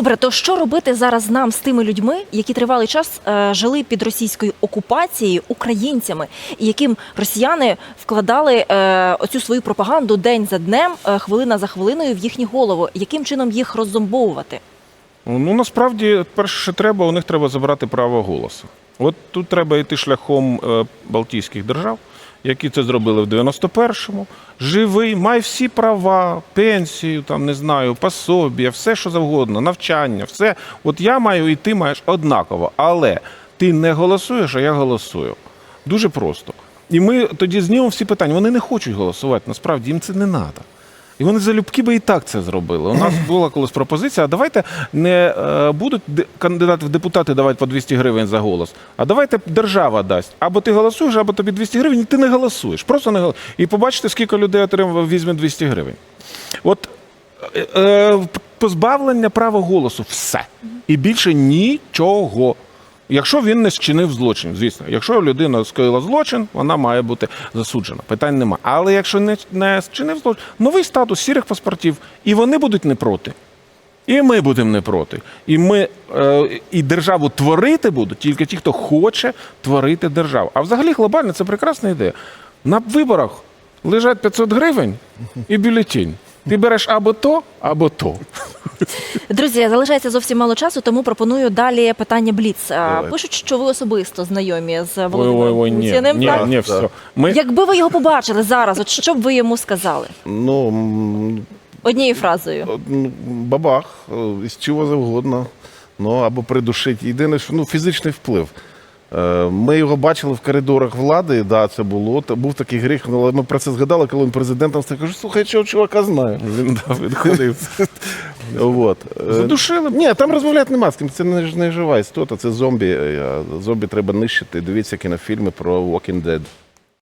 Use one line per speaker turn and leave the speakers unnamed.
Добре, то що робити зараз нам з тими людьми, які тривалий час е, жили під російською окупацією українцями, і яким росіяни вкладали е, оцю свою пропаганду день за днем, е, хвилина за хвилиною в їхні голови? Яким чином їх роззомбовувати?
Ну насправді, перше, що треба, у них треба забрати право голосу. От тут треба йти шляхом е, Балтійських держав, які це зробили в 91-му. Живий, май всі права, пенсію, там не знаю, пособія, все що завгодно, навчання, все. От я маю і ти маєш однаково. Але ти не голосуєш, а я голосую. Дуже просто. І ми тоді знімемо всі питання. Вони не хочуть голосувати, насправді їм це не треба. І вони залюбки би і так це зробили. У нас була колись пропозиція: а давайте не е, будуть кандидати в депутати давати по 200 гривень за голос, а давайте держава дасть. Або ти голосуєш, або тобі 200 гривень, і ти не голосуєш. Просто не голосуєш. І побачите, скільки людей отримав, візьме 200 гривень. От е, е, позбавлення права голосу все. І більше нічого. Якщо він не зчинив злочин, звісно, якщо людина скоїла злочин, вона має бути засуджена. Питань нема. Але якщо не, не зчинив злочин, новий статус сірих паспортів, і вони будуть не проти. І ми будемо не проти. І ми е, і державу творити будуть тільки ті, хто хоче творити державу. А взагалі глобально це прекрасна ідея. На виборах лежать 500 гривень і бюлетень. Ти береш або то, або то.
Друзі, залишається зовсім мало часу, тому пропоную далі питання Бліц.
Давай.
Пишуть, що ви особисто знайомі з Володимиром
ні,
Путіним.
ні,
так?
ні, все. Ми,
Якби ви його побачили зараз, от що б ви йому сказали?
Ну, м,
Однією фразою.
ну, бабах, е, із чого завгодно. Ну, або придушить. Єдине, що ну, фізичний вплив. Е, Ми його бачили в коридорах влади, да, це було. Був такий гріх, ну, але ми про це згадали, коли він президентом став. Кажу, слухай, чого чувака знаю.
він да, відходив.
От. Е,
Задушили.
Ні, там розмовляти нема з ким. Це не, не жива істота, це зомбі. Е, Зомбі треба нищити. Дивіться кінофільми про Walking Dead.